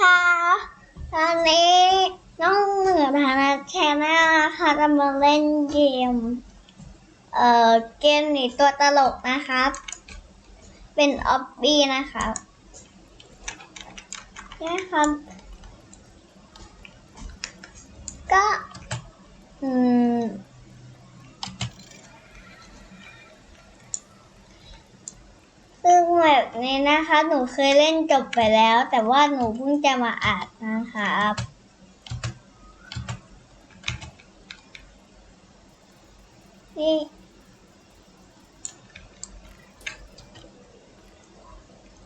ค่ะตอนนี้น้องเหนือพานาแชนแนลนะคะกำลังเล่นเกม เอ่อ เกมหนีตัวตลกนะครับ เป็นออบบี้นะครับนะครับ ก็ อืม ซึ่งแบบนี้นะคะ หนูเคยเล่นจบไปแล้ว แต่ว่าหนูเพิ่งจะมาอ่านนะครับนี่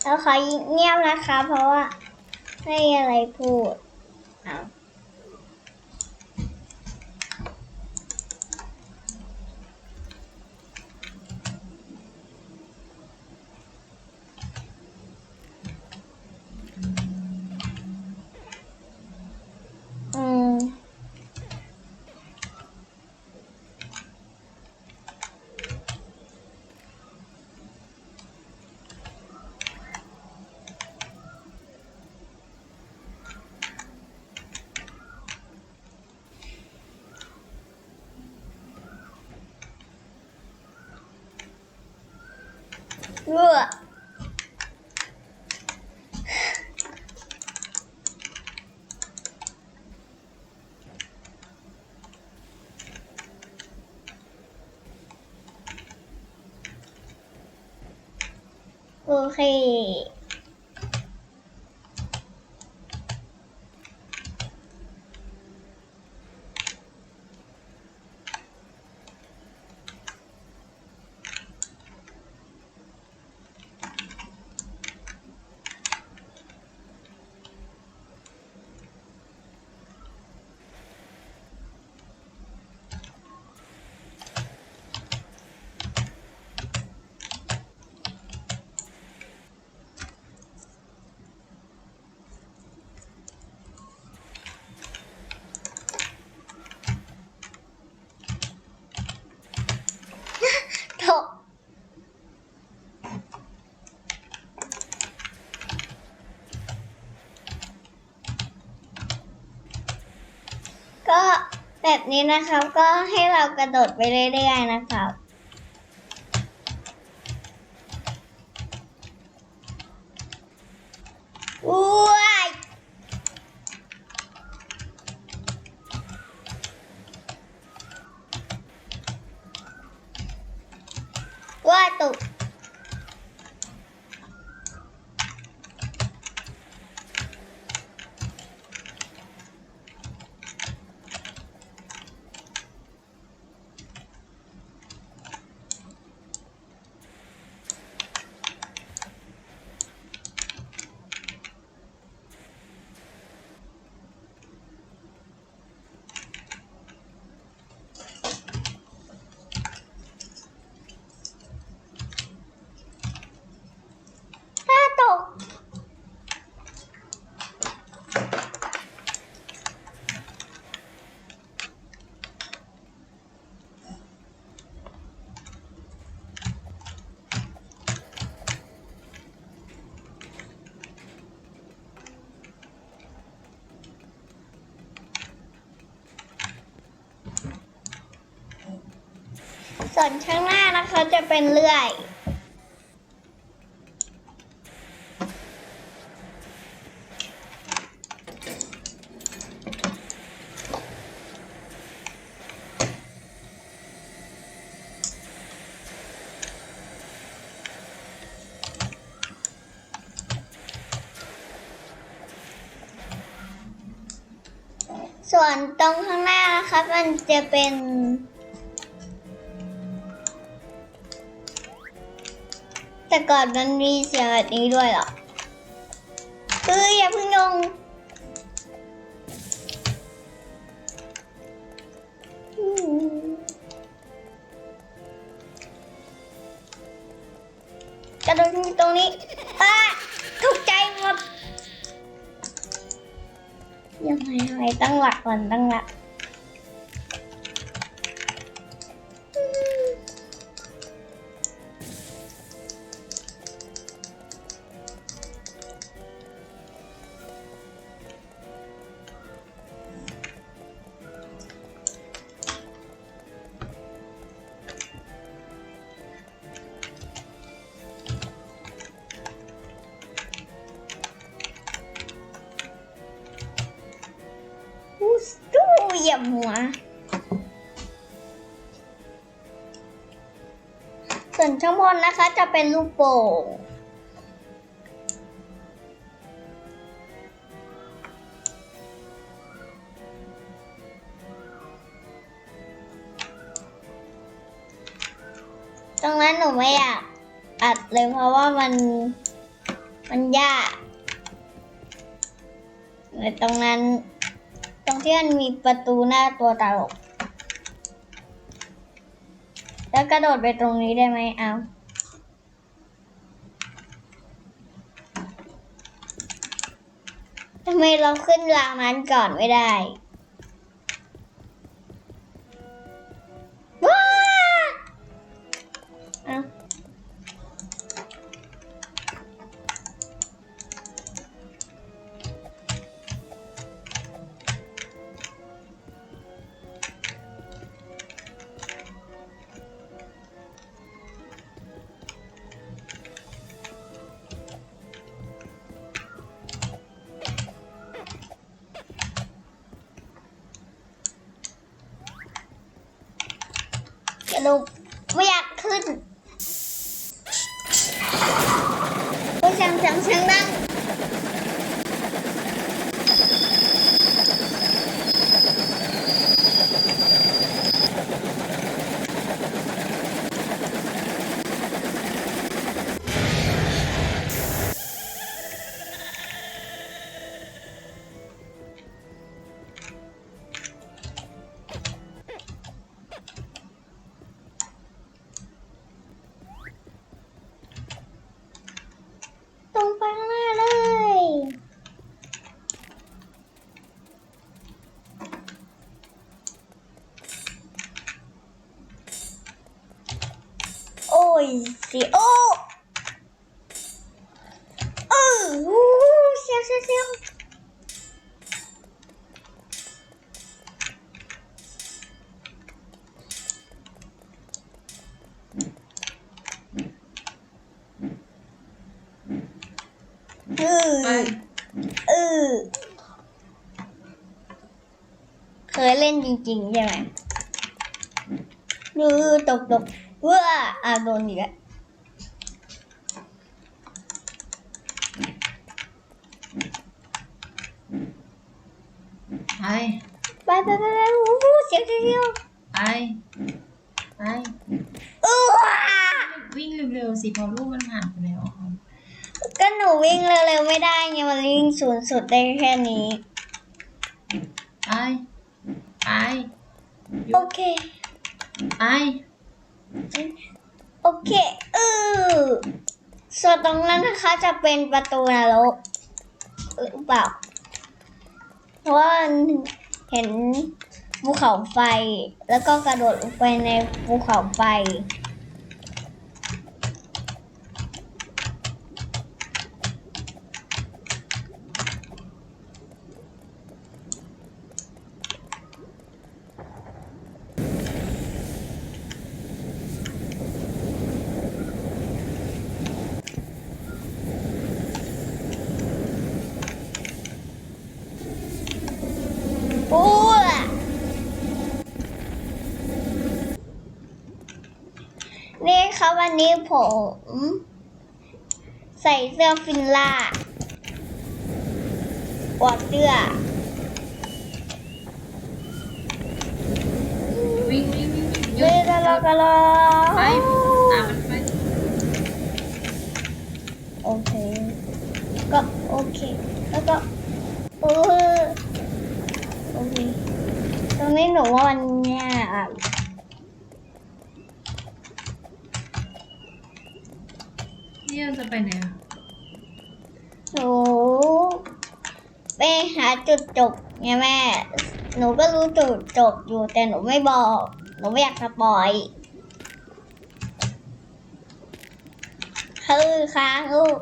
แล้วขอเงียบนะคะ เพราะว่าไม่มีอะไรพูดเอา เบื่อโอเค ตก ก็แบบนี้นะครับ ก็ให้เรากระโดดไปเรื่อยๆนะครับ ว้ายว้ายตก ถ้าตก ส่วนข้างหน้านะคะจะเป็นเลื่อย ส่วนตรงข้างหน้านะคะมันจะเป็น แต่ก่อนมันมีเสียงแบบนี้ด้วยเหรอคืออย่าเพิ่งลง ข้างบนนะคะจะเป็นลูกโป่งตรงนั้นหนูไม่อยากอัดเลยเพราะว่ามันมันยากในตรงนั้น ตรงที่มันมีประตูหน้าตัวตลก แล้วกระโดดไปตรงนี้ได้ไหมเอาทำไมเราขึ้นรางนั้นก่อนไม่ได้ กระดูกไม่อยากขึ้นโอ้ยเสียงเสียงเสียงดัง เสียวเออไปเออเคยเล่นจริงๆใช่ไหมนือตกตกเว้ออะโดนอีกแล้ว ไป ไปไปไปไปโอ้โหเสียวเสียวเสียว ไปไป เออ วิ่งเร็วๆสิเพอลูกมันผ่านไปแล้วครับ ก็หนูวิ่งเร็วๆไม่ได้ไงมันวิ่งสูงสุ ดได้แค่นี้ ไป ไปหโอยุดเค ไป โอเคเออส่วนตรงนั้นนะคะจะเป็นประตูนรกหรือเปล่า เพราะว่าเห็นภูเขาไฟ แล้วก็กระโดดลงไปในภูเขาไฟ โอ้ล่ะ นี่ครับวันนี้ผม ใส่เสื้อฟินล่าปวดเสื้อวิ่งวิ่งวิ่งวิ่งหยุเฮ้ยดกะลอกะลอไปตามมันไปโอเค ก็โอเค แล้วก็เออโอเคตรงนี้หนูว่ามันเนี่ย ที่เราจะไปไหนอะหนูไปหาจุดจบไงแม่ หนูก็รู้จุดจบอยู่แต่หนูไม่บอก หนูไม่อยากสปอยคือค้างลูก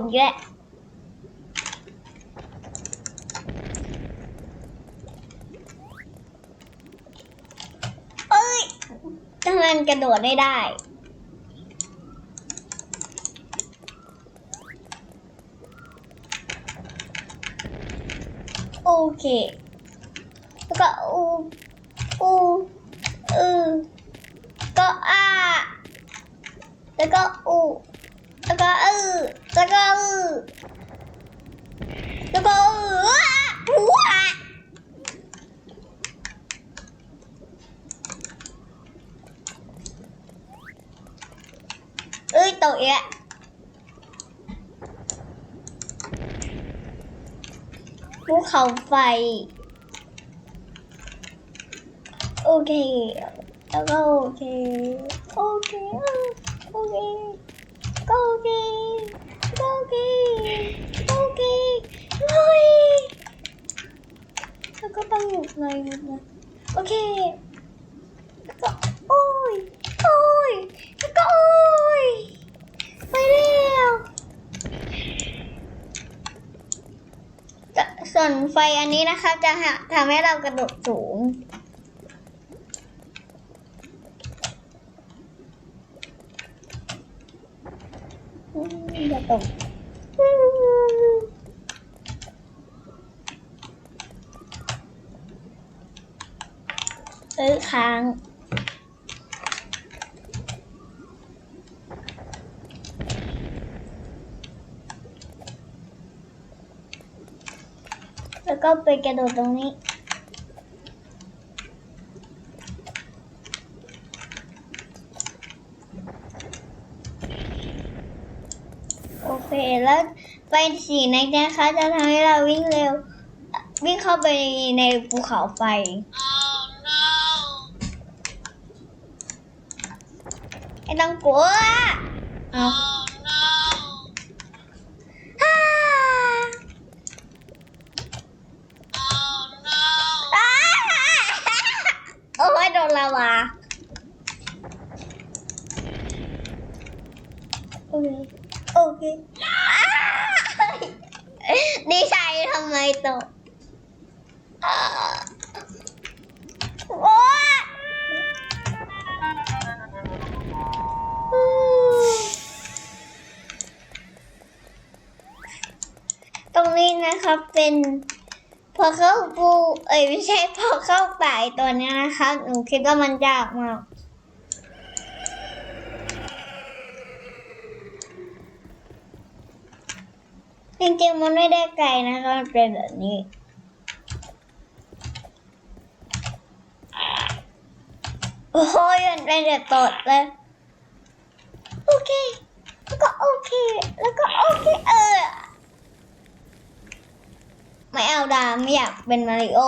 งเยอะเอ้ยทำไมมันกระโดดไม่ได้โอเค แล้วก็อูอูอือก็อ่าแล้วก็ เขาไฟ โอเค แล้วก็โอเค โอเค โอเค ก็โอเคก็โอเคโอเคเฮ้ยแล้วก็ต้องหยุดเลยหยุดเลยโอเค แล้วก็โอ้ย โอ้ย แล้วก็โอ้ย ไปแล้วจะส่ วนไฟอันนี้นะคะจะหาทำให้เรากระโดดสูง อย่าตกเอ้ยค้าง ก็ไปกระโดดตรงนี้ โอเค แล้วไฟสีในนะคะ จะทำให้เราวิ่งเร็ว วิ่งเข้าไปในภูเขาไฟ ไม่ต้องกลัวเอา ตัวนี้นะคะหนูคิดว่ามันยากมากจริงๆมันไม่ได้ไกลนะคะมันเป็นแบบนี้โอ้ยมันเป็นแบบตดเลย โอเค แล้วก็โอเค แล้วก็โอเคเออ ไม่เอาดาไม่อยากเป็นมาริโอ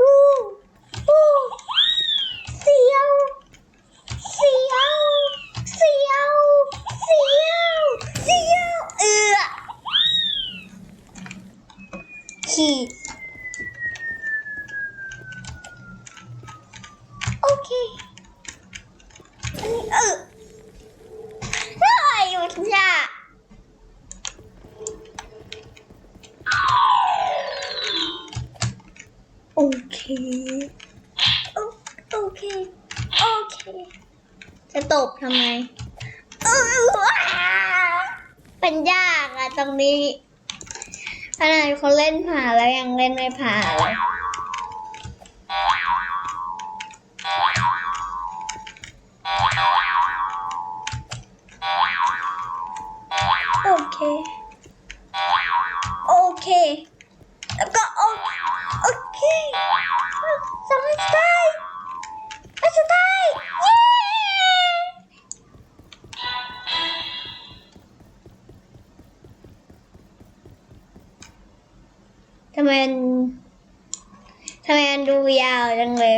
อู้เสียว เสียว เสียว เสียว เสียว เอือขี่โอเคอันนี้เออเฮ้ยมันยาโอเคโอโอเค โอเค จะตบทำไม เป็นยากอะตรงนี้ขนาดคนเล่นผ่านแล้วยังเล่นไม่ผ่านเลย จังเลย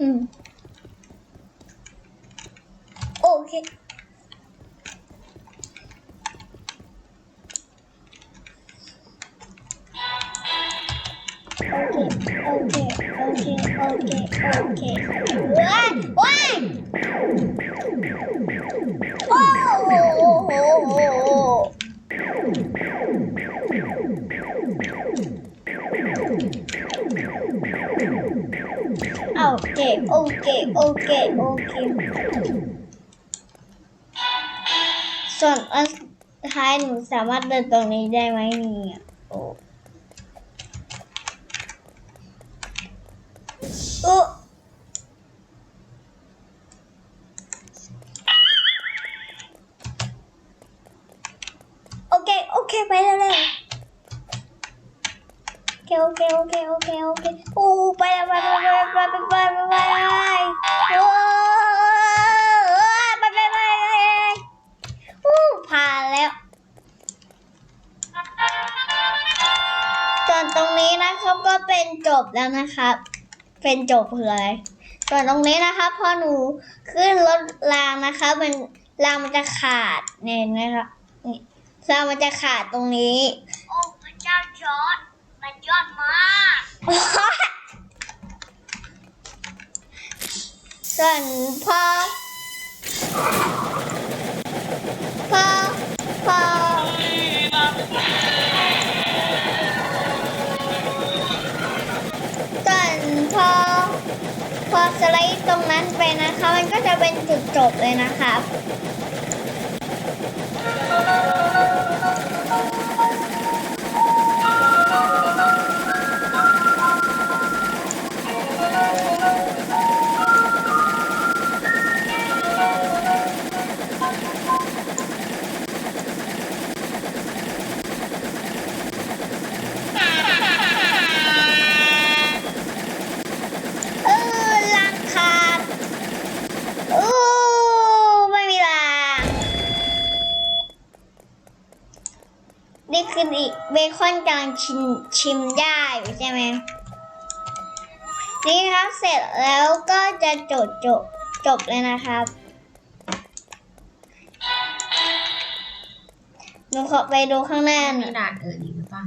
อืมโอเคโอเคโอเคโอเคโอเคโอเคว้ายว้ายโอ้โหโอ้โหโอ้โห เคโอเคโอเค ส่วนอันสุดท้ายหนูสามารถเดินตรงนี้ได้ไหมนี่โอ้ เป็นจบคืออะไรส่วนตรงนี้นะครับพอหนูขึ้นรถรางนะคะมันรางมันจะขาดเนี่ยเห็นะครับนี่รางมันจะขาดตรงนี้ โอ้พระเจ้าจอร์ดมันยอดมากส่วนพอ รงนั้นไปนะคะ มันก็จะเป็นจุดจบเลยนะครับ นี่คืออีกเบคอนกำลังชิมชิมได้อยู่ใช่ไหมนี่ครับเสร็จแล้วก็จะจบจบจบเลยนะครับหนูขอไปดูข้างหน้าหมีน่อยด่านอื่นอีกหรือเปล่า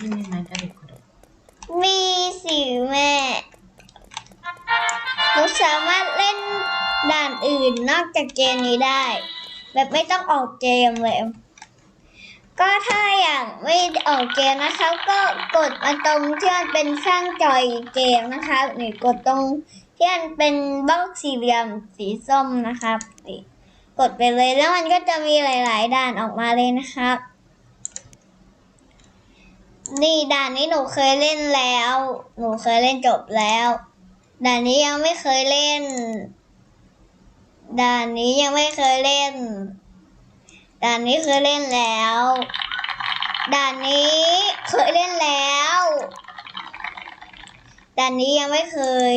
นี่มีไม้กระดิกกระดกมีสิแม่หนูสามารถเล่นด่านอื่นนอกจากเกมนี้ได้ แบบไม่ต้องออกเกมเลย ก็ถ้าอย่ากไม่ออกเกมนะครับ ก็กดมาตรงที่มันเป็นข้างจอยเกมนะครับนี่กดตรงที่มันเป็นบล็อกสี่เหลี่ยมสีส้มนะครับนี่กดไปเลยแล้วมันก็จะมีหลาย ๆ ด่านออกมาเลยนะครับ นี่ด่านนี้หนูเคยเล่นแล้ว หนูเคยเล่นจบแล้วด่านนี้ยังไม่เคยเล่น ด่านนี้ยังไม่เคยเล่น ด่านนี้เคยเล่นแล้ว ด่านนี้เคยเล่นแล้ว ด่านนี้ยังไม่เคย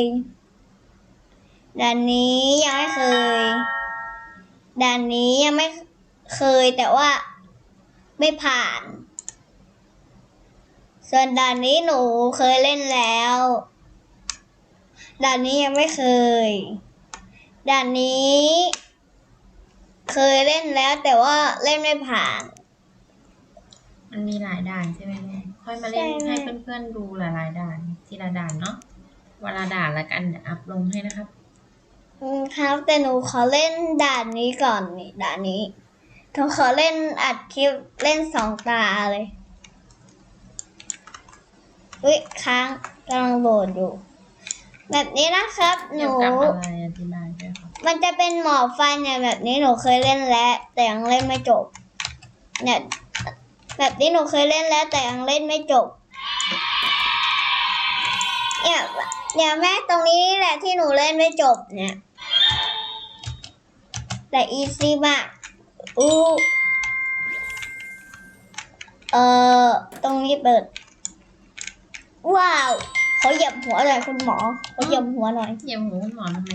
ด่านนี้ยังไม่เคย ด่านนี้ยังไม่เคยแต่ว่าไม่ผ่าน ส่วนด่านนี้หนูเคยเล่นแล้ว ด่านนี้ยังไม่เคย ด่านนี้ เคยเล่นแล้วแต่ว่าเล่นไม่ผ่าน มันมีหลายด่านใช่ไหมแม่ ค่อยมาเล่นใช่แม่ให้เพื่อนๆดูหลายๆด่านทีละด่านเนาะเวลาด่านละกันเดี๋ยวอัพลงให้นะครับ อืมครับ แต่หนูขอเล่นด่านนี้ก่อนนี่ด่านนี้หนูขอเล่นอัดคลิปเล่นสองตาเลยอุ้ยค้างกำลังโหลดอยู่ แบบนี้นะครับ หเกี่ยนู วกับอะไรอธิบายด้วยครับ มันจะเป็นหมอบฟันเนี่ยแบบนี้หนูเคยเล่นแล้ว แต่ยังเล่นไม่จบ เนี่ยแบบนี้หนูเคยเล่นแล้ว แต่ยังเล่นไม่จบ เนี่ยเนี่ยแม่ตรงนี้แหละที่หนูเล่นไม่จบเนี่ยแต่อีซี่มากอู้เอ่อตรงนี้เปิด ว้าวเขาเหยียบหัวหน่อยคุณหมอเขาเหยียบหัวหน่อยเยี่ยมหูคุณหมอทำไม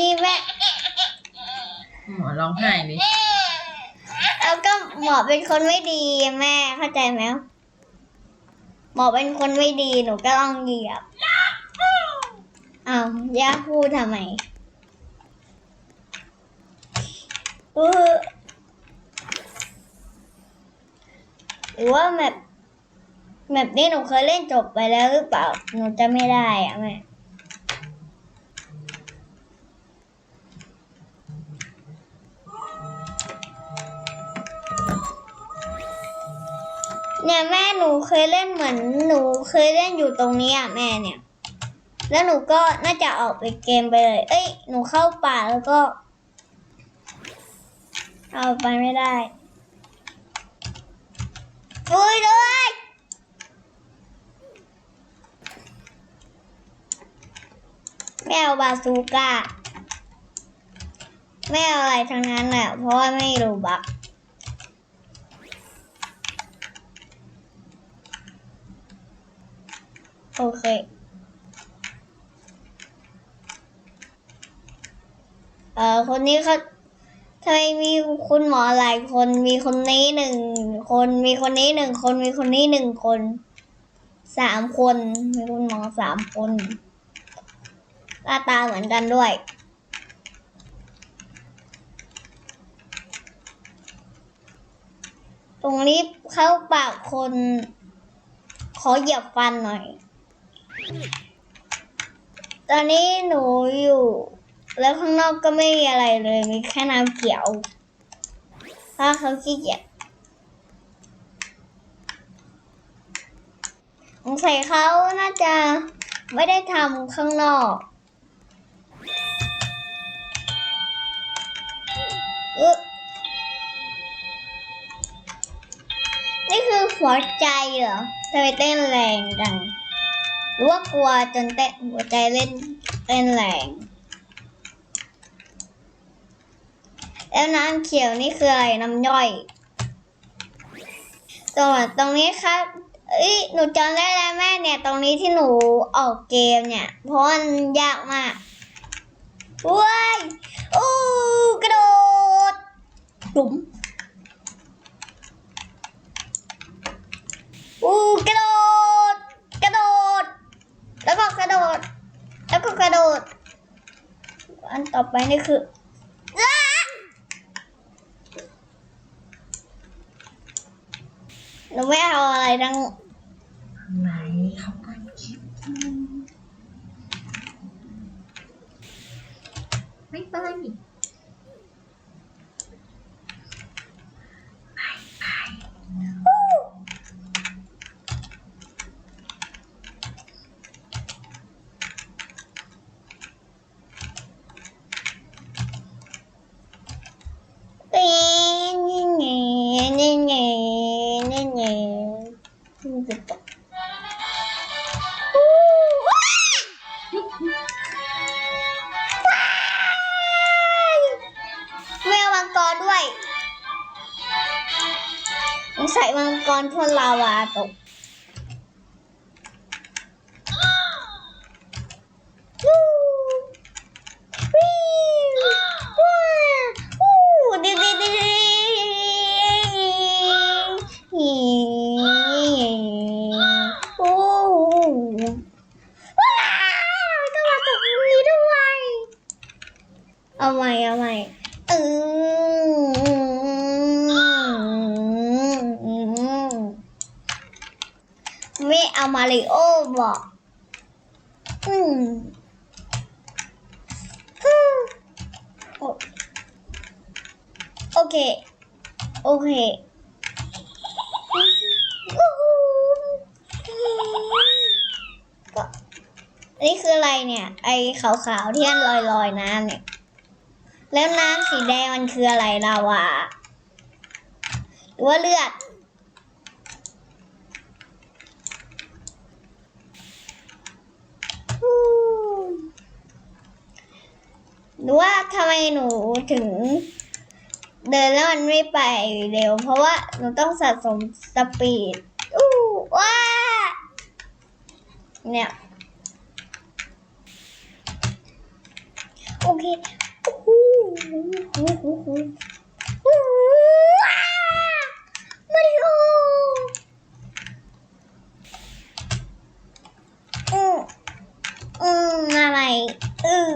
นี่แม่คุณหมอร้องไห้เลยแล้วก็หมอเป็นคนไม่ดีแม่เข้าใจไหมหมอเป็นคนไม่ดีหนูก็ต้องเหยียบอ้าวย่าพูดทำไมเออหรือว่าแบบแบบนี้หนูเคยเล่นจบไปแล้วหรือเปล่า หนูจะไม่ได้อะแม่ เนี่ยแม่หนูเคยเล่นเหมือนหนูเคยเล่นอยู่ตรงนี้อะแม่เนี่ย แล้วหนูก็น่าจะออกไปเกมไปเลย เอ้ยหนูเข้าป่าแล้วก็ เอาไปไม่ได้ช่วยด้วยไม่เอาบาซูก้าไม่เอาอะไรทั้งนั้นแหละเพราะว่าไม่รู้บัก โอเค เอ่อ คนนี้เขาทำไมมีคุณหมอหลายคน มีคนนี้หนึ่งคน มีคนนี้หนึ่งคน มีคนนี้หนึ่งคน สามคน มีคุณหมอสามคน หน้าตาเหมือนกันด้วย ตรงนี้เข้าปากคน ขอเหยียบฟันหน่อย ตอนนี้หนูอยู่ แล้วข้างนอกก็ไม่มีอะไรเลย มีแค่น้ำเขียวเพราะเขาขี้เกียจสงสัยเขาน่าจะไม่ได้ทำข้างนอกอึนี่คือหัวใจเหรอทำไมเต้นแรงจัง รือว่ากลัวจนเต้นหัวใจเล่นเต้นแรงแล้วน้ำเขียวนี่คืออะไรน้ำย่อยตรงตรงนี้ครับเอ้ยหนูจำได้แล้วแม่เนี่ย ตรงนี้ที่หนูออกเกมเนี่ย เพราะมันยากมากว้ายอู้กระโดดจุ๋มอู้กระโดด กระโดด แล้วก็กระโดด แล้วก็กระโดด อั นต่อไปนี่คือหนูไม่เอาอะไรทั้งไหนเขาก็คลิปไม่เปไป มังกรพ่นลาวาตกวู้วิวว้าววู้ดิดิดิดิฮิโอ้ว้าวต้องมาตกตรงนี้ด้วย เอาใหม่เอาใหม่เออไม่เอามาริโอบอกอืมฮึ่มโอโอ เค โอเคก็อันนี้คืออะไรเนี่ย ไอ้ขาวๆที่มันลอยๆน้ำเนี่ย แล้วน้ำสีแดงมันคืออะไรลาวาหรือว่าเลือดหรือว่าทำไมหนูถึง เดินแล้วมันไม่ไปเร็ว เพราะว่าหนูต้องสะสมสปีดอู้ว้าเนี่ยโอเคโอ้โหโอ้โหโอ้โหโอ้โหว้ามาริโออืมอืมอะไรอือ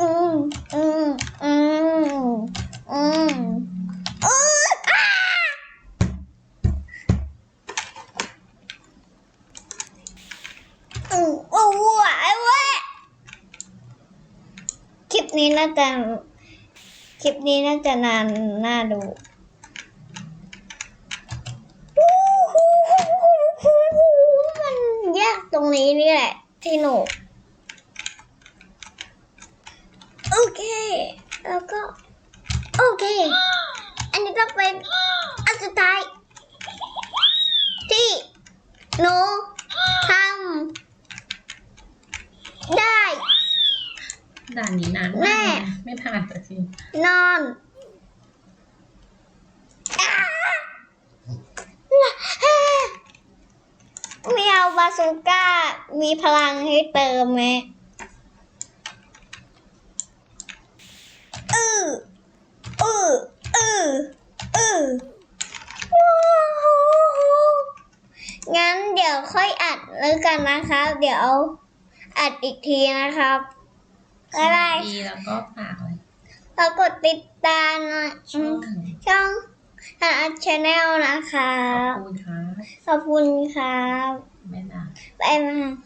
อืมอืมอืมอืมอืออ้าอืมโอ้โหไอ้เว้ย คลิปนี้น่าจะ คลิปนี้น่า จะนานน่าดูมันยากตรงนี้นี่แหละ ที่หนูโอเค แล้วก็ โอเค อันนี้ต้องเป็นอันสุดท้าย ที่หนูทำได้ด่านนี้นานแม่มากเลยไม่ผ่านสักทีนอนอ้าไม่เอา บาซูก้ามีพลังให้เติมไหมอืออืออืออือว้าวงั้นเดี๋ยวค่อยอัดแล้วกันนะครับ เดี๋ยวอัดอีกทีนะครับบ๊ายบายดีแล้วก็ฝากเลยเรากดติดตามนะช่องช่องทางชาแนลนะคะขอบคุณครับ ขอบคุณครับ Bye bye.